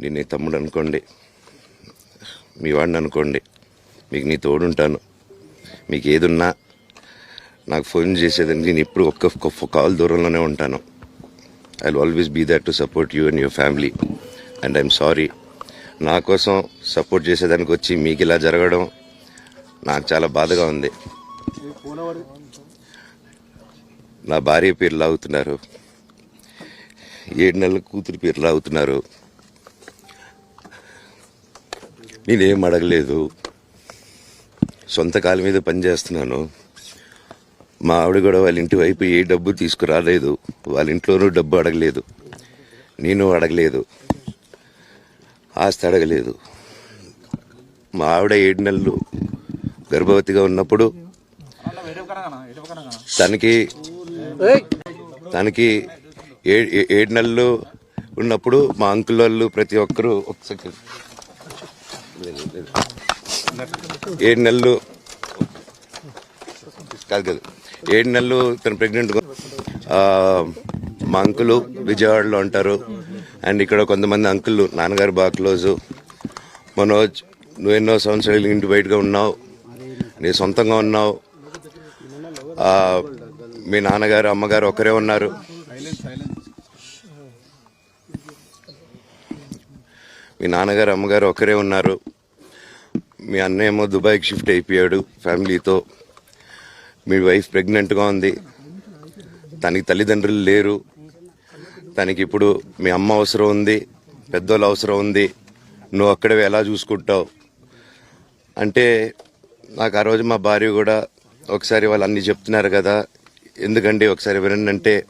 నేను నీ తమ్ముడు అనుకోండి మీ వాడిని అనుకోండి మీకు నీ తోడుంటాను. మీకు ఏదున్నా నాకు ఫోన్ చేసేదానికి నేను ఇప్పుడు ఒక్క ఒక్క కాల్ దూరంలోనే ఉంటాను. I always be there to support you and your family and I'm sorry నా కోసం సపోర్ట్ చేసేదానికి వచ్చి మీకు ఇలా జరగడం నాకు చాలా బాధగా ఉంది. నా భార్య పేరు లాగుతున్నారు ఏడు నెలల కూతురు పేరు లాగుతున్నారు నేనేం అడగలేదు. సొంత కాలు మీద పనిచేస్తున్నాను మా ఆవిడ కూడా వాళ్ళ ఇంటి వైపు ఏ డబ్బు తీసుకురాలేదు. వాళ్ళ ఇంట్లోనూ డబ్బు అడగలేదు. నేను అడగలేదు. ఆస్తి అడగలేదు. మా ఆవిడ ఏడు నెలలు గర్భవతిగా ఉన్నప్పుడు తనకి తనకి ఏ- ఏడు నెలలు ఉన్నప్పుడు మా అంకుల్ వాళ్ళు ప్రతి ఒక్కరూ ఒక సెకండ్ ఏడు నెలలు కాదు కాదు. ఏడు నెలలు తను ప్రెగ్నెంట్ మా అంకులు విజయవాడలో ఉంటారు. అండ్ ఇక్కడ కొంతమంది అంకులు నాన్నగారు బాగా క్లోజు మనోజ్ నువ్వు ఎన్నో సంవత్సరాలు ఇంటి బయటగా ఉన్నావు. నీ సొంతంగా ఉన్నావు. మీ నాన్నగారు అమ్మగారు ఒకరే ఉన్నారు. మీ నాన్నగారు అమ్మగారు ఒకరే ఉన్నారు. మీ అన్నయ్య ఏమో దుబాయ్కి షిఫ్ట్ అయిపోయాడు ఫ్యామిలీతో. మీ వైఫ్ ప్రెగ్నెంట్గా ఉంది. తనకి తల్లిదండ్రులు లేరు. తనకి ఇప్పుడు మీ అమ్మ అవసరం ఉంది. పెద్దోళ్ళు అవసరం ఉంది. నువ్వు అక్కడే ఎలా చూసుకుంటావు? అంటే నాకు ఆ రోజు మా భార్య కూడా ఒకసారి వాళ్ళు అన్ని చెప్తున్నారు కదా. ఎందుకండి ఒకసారి వినండి అంటే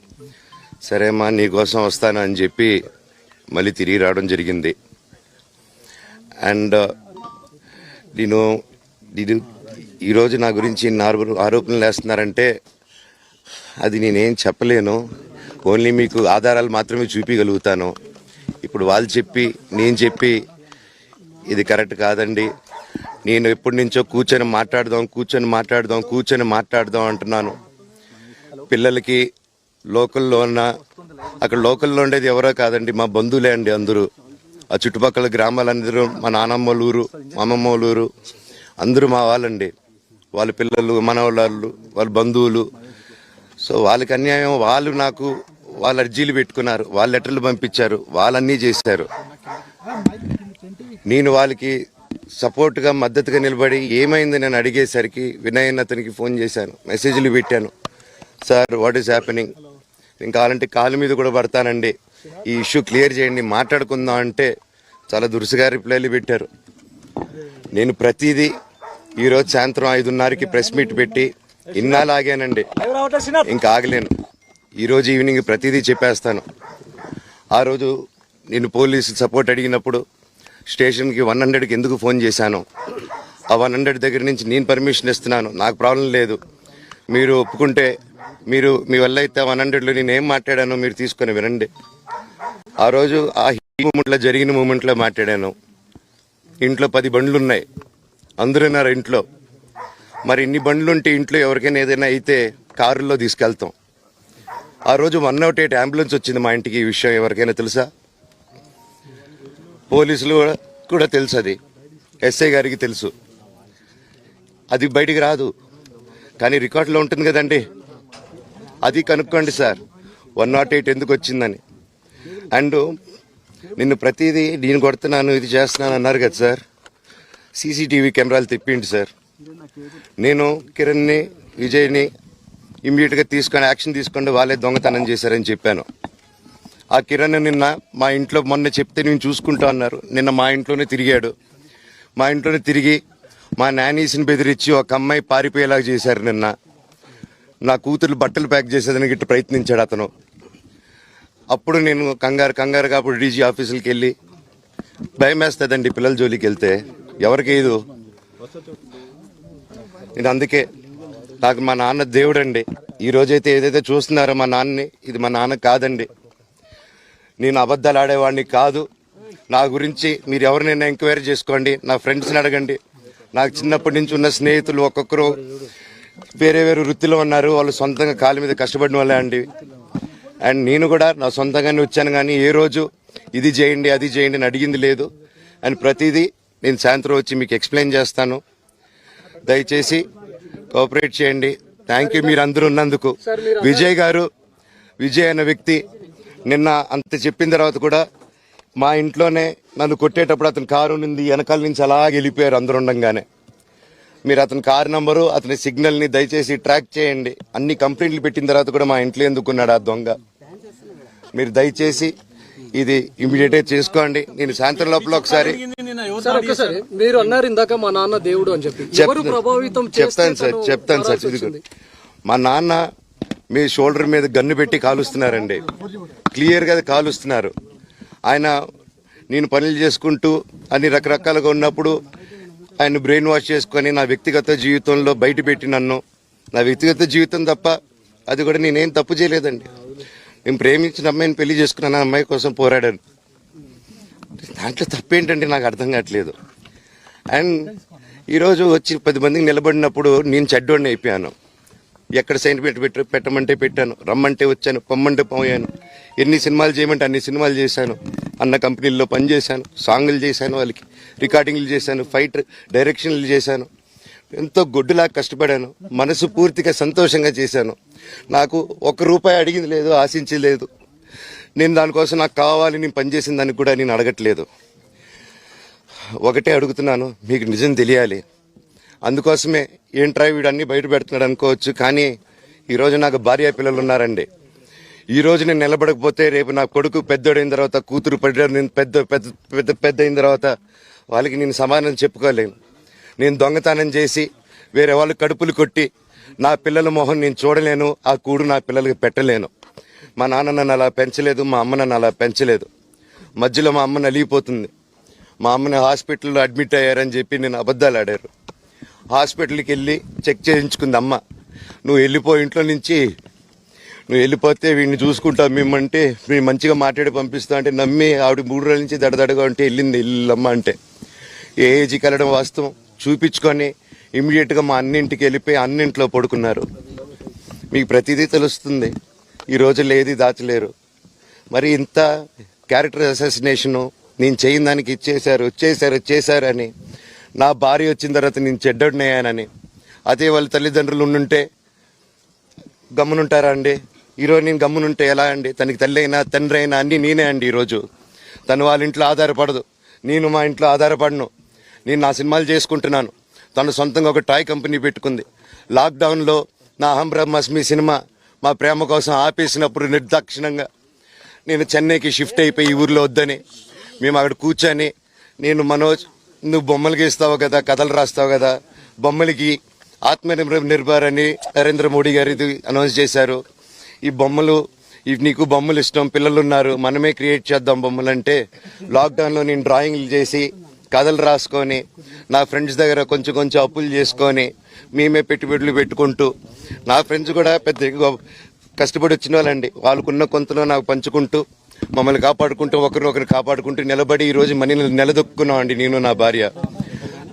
సరేమ్మా నీకోసం వస్తాను అని చెప్పి మళ్ళీ తిరిగి రావడం జరిగింది. అండ్ నేను నేను ఈరోజు నా గురించి ఇన్ని ఆరోపణలు వేస్తున్నారంటే అది నేనేం చెప్పలేను. ఓన్లీ మీకు ఆధారాలు మాత్రమే చూపించగలుగుతాను ఇప్పుడు వాళ్ళు చెప్పి నేను చెప్పి ఇది కరెక్ట్ కాదండి. నేను ఎప్పటి నుంచో కూర్చొని మాట్లాడదాం కూర్చొని మాట్లాడదాం కూర్చొని మాట్లాడదాం అంటున్నాను. పిల్లలకి లోకల్లో ఉన్న అక్కడ లోకల్లో ఉండేది ఎవరో కాదండి మా బంధువులే అండి అందరూ. ఆ చుట్టుపక్కల గ్రామాలందరూ మా నానమ్మ వాళ్ళ ఊరు మా అమ్మమ్మ వాళ్ళ ఊరు అందరూ మా వాళ్ళండి. వాళ్ళ పిల్లలు మనవాళ్ళు వాళ్ళ బంధువులు. సో వాళ్ళకి అన్యాయం వాళ్ళు నాకు వాళ్ళ అర్జీలు పెట్టుకున్నారు. వాళ్ళ లెటర్లు పంపించారు. వాళ్ళన్నీ చేశారు. నేను వాళ్ళకి సపోర్ట్గా మద్దతుగా నిలబడి ఏమైంది నేను అడిగేసరికి వినయన్ అతనికి ఫోన్ చేశాను. మెసేజ్లు పెట్టాను. సార్ వాట్ ఈస్ హ్యాపెనింగ్ నేను కావాలంటే కాలు మీద కూడా పడతానండి. ఈ ఇష్యూ క్లియర్ చేయండి మాట్లాడుకుందాం అంటే చాలా దురుసుగా రిప్లైలు పెట్టారు. నేను ప్రతిదీ ఈరోజు సాయంత్రం ఐదున్నరకి ప్రెస్ మీట్ పెట్టి ఇన్నాళ్ళు ఇంకా ఆగలేను. ఈరోజు ఈవినింగ్ ప్రతిదీ చెప్పేస్తాను. ఆ రోజు నేను పోలీసు సపోర్ట్ అడిగినప్పుడు స్టేషన్కి వన్ హండ్రెడ్కి ఎందుకు ఫోన్ చేశాను? ఆ వన్ హండ్రెడ్ దగ్గర నుంచి నేను పర్మిషన్ ఇస్తున్నాను. నాకు ప్రాబ్లం లేదు. మీరు ఒప్పుకుంటే మీరు మీ వల్ల అయితే వన్ హండ్రెడ్లో నేను ఏం మాట్లాడానో మీరు తీసుకొని వినండి. ఆ రోజు ఆ మూమెంట్లో జరిగిన మూమెంట్లో మాట్లాడాను. ఇంట్లో పది బండ్లు ఉన్నాయి అందరున్నారు ఇంట్లో. మరి ఇన్ని బండ్లు ఉంటే ఇంట్లో ఎవరికైనా ఏదైనా అయితే కారులో తీసుకెళ్తాం. ఆ రోజు వన్ నాట్ ఎయిట్ అంబులెన్స్ వచ్చింది మా ఇంటికి. ఈ విషయం ఎవరికైనా తెలుసా? పోలీసులు కూడా- కూడా తెలుసు అది. ఎస్ఐ గారికి తెలుసు. అది బయటికి రాదు. కానీ రికార్డులో ఉంటుంది కదండి. అది కనుక్కోండి సార్. వన్ నాట్ ఎయిట్ ఎందుకు వచ్చిందని. అండ్ నిన్ను ప్రతిదీ నేను కొడుతున్నాను ఇది చేస్తున్నాను అన్నారు కదా సార్. సీసీటీవీ కెమెరాలు తిప్పిండి సార్. నేను కిరణ్ని విజయ్ని ఇమ్మీడియట్గా తీసుకొని యాక్షన్ తీసుకుంటే వాళ్ళే దొంగతనం చేశారని చెప్పాను. ఆ కిరణ్ నిన్న మా ఇంట్లో మొన్న చెప్తే నేను చూసుకుంటా అన్నారు. నిన్న మా ఇంట్లోనే తిరిగాడు. మా ఇంట్లోనే తిరిగి మా నానీస్ని బెదిరించి ఒక అమ్మాయి పారిపోయేలాగా చేశారు నిన్న. నా కూతురు బట్టలు ప్యాక్ చేసేదానికి ఇట్లా ప్రయత్నించాడు అతను. అప్పుడు నేను కంగారు కంగారుగా అప్పుడు డీజీ ఆఫీసులకి వెళ్ళి భయం వేస్తుందండి పిల్లల జోలికి వెళ్తే. ఎవరికి ఇది? నేను అందుకే నాకు మా నాన్న దేవుడండి. ఈ రోజైతే ఏదైతే చూస్తున్నారో మా నాన్నని ఇది మా నాన్న కాదండి. నేను అబద్ధాలు ఆడేవాడిని కాదు. నా గురించి మీరు ఎవరినైనా ఎంక్వైరీ చేసుకోండి. నా ఫ్రెండ్స్ని అడగండి. నాకు చిన్నప్పటి నుంచి ఉన్న స్నేహితులు ఒక్కొక్కరు వేరే వేరే వృత్తిలో ఉన్నారు. వాళ్ళు సొంతంగా కాలు మీద కష్టపడిన వాళ్ళే అండి. అండ్ నేను కూడా నా సొంతంగానే వచ్చాను కానీ ఏ రోజు ఇది చేయండి అది చేయండి అని అడిగింది లేదు. అని ప్రతిదీ నేను సాయంత్రం వచ్చి మీకు ఎక్స్ప్లెయిన్ చేస్తాను. దయచేసి కోఆపరేట్ చేయండి. థ్యాంక్ యూ మీరు అందరూ ఉన్నందుకు విజయ్ గారు విజయ్ అనే వ్యక్తి నిన్న అంత చెప్పిన తర్వాత కూడా మా ఇంట్లోనే నన్ను కొట్టేటప్పుడు అతని కారు ఉంది వెనకాల నుంచి అలా వెళ్ళిపోయారు అందరు ఉండంగానే. మీరు అతని కారు నంబరు అతని సిగ్నల్ని దయచేసి ట్రాక్ చేయండి. అన్ని కంప్లైంట్లు పెట్టిన తర్వాత కూడా మా ఇంట్లో ఎందుకున్నాడు ఆ దొంగ? మీరు దయచేసి ఇది ఇమీడియట్గా చేసుకోండి. నేను సాయంత్రం లోపల ఒకసారి మీరు అన్నారు ఇందాక మా నాన్న దేవుడు అని చెప్పి. ప్రభావితం చెప్తాను సార్ తను చెప్తాను సార్? మా నాన్న మీ షోల్డర్ మీద గన్ను పెట్టి కాలుస్తున్నారండి. క్లియర్గా కాలుస్తున్నారు. ఆయన నేను పనులు చేసుకుంటూ అన్ని రకరకాలుగా ఉన్నప్పుడు ఆయన బ్రెయిన్ వాష్ చేసుకొని నా వ్యక్తిగత జీవితంలో బయట పెట్టి నన్ను నా వ్యక్తిగత జీవితం తప్ప అది కూడా నేనేం తప్పు చేయలేదండి. నేను ప్రేమించిన అమ్మాయిని పెళ్ళి చేసుకున్నాను అమ్మాయి కోసం పోరాడాను. దాంట్లో తప్పేంటంటే నాకు అర్థం కావట్లేదు. అండ్ ఈరోజు వచ్చి పది మందికి నిలబడినప్పుడు నేను చెడ్డోడిని అయిపోయాను. ఎక్కడ సైన్ పెట్టి పెట్టు పెట్టమంటే పెట్టాను. రమ్మంటే వచ్చాను. పొమ్మంటే పోయాను. ఎన్ని సినిమాలు చేయమంటే అన్ని సినిమాలు చేశాను. అన్న కంపెనీల్లో పనిచేశాను. సాంగులు చేశాను వాళ్ళకి. రికార్డింగ్లు చేశాను. ఫైట్ డైరెక్షన్లు చేశాను. ఎంతో గొడ్డులా కష్టపడాను. మనసు పూర్తిగా సంతోషంగా చేశాను. నాకు ఒక రూపాయి అడిగింది లేదు ఆశించలేదు నేను దానికోసం నాకు కావాలి నేను పనిచేసిన దానికి కూడా నేను అడగట్లేదు. ఒకటే అడుగుతున్నాను మీకు నిజం తెలియాలి. అందుకోసమే ఏంట్రా వీడు అన్ని బయట పెడుతున్నాడు అనుకోవచ్చు కానీ ఈరోజు నాకు భార్య పిల్లలు ఉన్నారండి. ఈ రోజు నేను నిలబడకపోతే రేపు నా కొడుకు పెద్దోడైన తర్వాత కూతురు పడ్డ నేను పెద్ద పెద్ద పెద్ద పెద్ద అయిన తర్వాత వాళ్ళకి నేను సమాధానం చెప్పుకోలేను. నేను దొంగతనం చేసి వేరే వాళ్ళు కడుపులు కొట్టి నా పిల్లల మొహం నేను చూడలేను ఆ కూడు నా పిల్లలకి పెట్టలేను. మా నాన్న నన్ను అలా పెంచలేదు మా అమ్మ నన్ను అలా పెంచలేదు. మధ్యలో మా అమ్మ నలిగిపోతుంది. మా అమ్మని హాస్పిటల్లో అడ్మిట్ అయ్యారని చెప్పి నేను అబద్ధాలు ఆడారు. హాస్పిటల్కి వెళ్ళి చెక్ చేయించుకుంది అమ్మ. నువ్వు వెళ్ళిపో ఇంట్లో నుంచి. నువ్వు వెళ్ళిపోతే వీడిని చూసుకుంటావు మేమంటే మేము మంచిగా మాట్లాడి పంపిస్తా అంటే నమ్మి ఆవిడ మూడు రోజుల నుంచి దడదడగా ఉంటే వెళ్ళింది ఇల్లమ్మ అంటే. ఏ ఏజ్కి వెళ్ళడం వాస్తవం? చూపించుకొని ఇమీడియట్గా మా అన్నింటికి వెళ్ళిపోయి అన్నింట్లో పడుకున్నారు. మీకు ప్రతిదీ తెలుస్తుంది. ఈ రోజుల్లో ఏది దాచలేరు. మరి ఇంత క్యారెక్టర్ అసోసినేషను నేను చేయని దానికి ఇచ్చేశారు వచ్చేసారు వచ్చేసారు అని నా భార్య వచ్చిన తర్వాత నేను చెడ్డడినయ్యానని అదే వాళ్ళ తల్లిదండ్రులు ఉండుంటే గమ్మునుంటారా అండి? ఈరోజు నేను గమ్మునుంటే ఎలా అండి? తనకి తల్లి అయినా తండ్రి అయినా అన్ని నేనే అండి ఈరోజు. తను వాళ్ళ ఇంట్లో ఆధారపడదు. నేను మా ఇంట్లో ఆధారపడను. నేను నా సినిమాలు చేసుకుంటున్నాను. తను సొంతంగా ఒక టాయ్ కంపెనీ పెట్టుకుంది. లాక్డౌన్లో నా అహంబ్రహ్మస్మి సినిమా మా ప్రేమ కోసం ఆపేసినప్పుడు నిర్దాక్షిణంగా నేను చెన్నైకి షిఫ్ట్ అయిపోయి ఈ ఊర్లో వద్దని మేము అక్కడ కూర్చొని నేను మనోజ్ నువ్వు బొమ్మలు గీస్తావు కదా కథలు రాస్తావు కదా బొమ్మలకి ఆత్మ నిర్భర్ అని నరేంద్ర మోడీ గారు ఇది అనౌన్స్ చేశారు. ఈ బొమ్మలు ఇవి నీకు బొమ్మలు ఇష్టం పిల్లలు ఉన్నారు మనమే క్రియేట్ చేద్దాం బొమ్మలు అంటే లాక్డౌన్లో నేను డ్రాయింగ్లు చేసి కథలు రాసుకొని నా ఫ్రెండ్స్ దగ్గర కొంచెం కొంచెం అప్పులు చేసుకొని మేమే పెట్టుబడులు పెట్టుకుంటూ నా ఫ్రెండ్స్ కూడా పెద్ద కష్టపడి వచ్చిన వాళ్ళండి. వాళ్ళకున్న కొంతలో నాకు పంచుకుంటూ మమ్మల్ని కాపాడుకుంటూ ఒకరినొకరు కాపాడుకుంటూ నిలబడి ఈ రోజు మనీ నిలదొక్కున్నామండి నేను నా భార్య.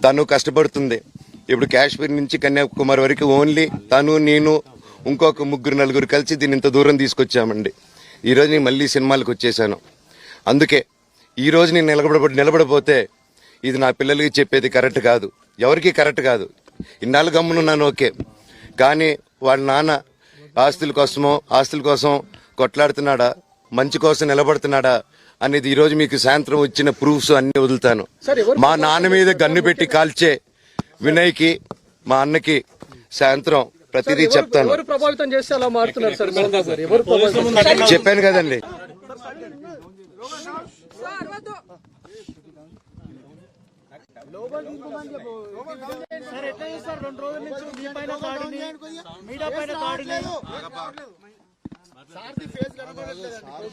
తను కష్టపడుతుంది. ఇప్పుడు కాశ్మీర్ నుంచి కన్యాకుమారి వరకు ఓన్లీ తను నేను ఇంకొక ముగ్గురు నలుగురు కలిసి దీన్ని ఇంత దూరం తీసుకొచ్చామండి. ఈ నేను మళ్ళీ సినిమాలకు వచ్చేసాను. అందుకే ఈరోజు నేను నిలబడ నిలబడపోతే ఇది నా పిల్లలకి చెప్పేది కరెక్ట్ కాదు ఎవరికి కరెక్ట్ కాదు ఇన్నాళ్ళు గమ్మునున్నాను ఓకే కానీ వాళ్ళ నాన్న ఆస్తుల కోసమో ఆస్తుల కోసం కొట్లాడుతున్నాడా మంచి కోసం నిలబడుతున్నాడా అనేది ఈ రోజు మీకు సాయంత్రం వచ్చిన ప్రూఫ్స్ అన్ని వదులుతాను మా నాన్న మీద గన్ను పెట్టి కాల్చే వినయ్కి మా అన్నకి సాయంత్రం ప్రతిదీ చెప్తాను ఎవరు ప్రభావితం చేస్తే అలా మారుతున్నారు సార్ మోహన్ గారు ఎవరు ప్రభావితం చెప్పాను కదండి సార్ ఎట్లా చేస్తారు? రెండు రోజుల నుంచి మీ పైన దాడిని మీడియా పైన దాడిని.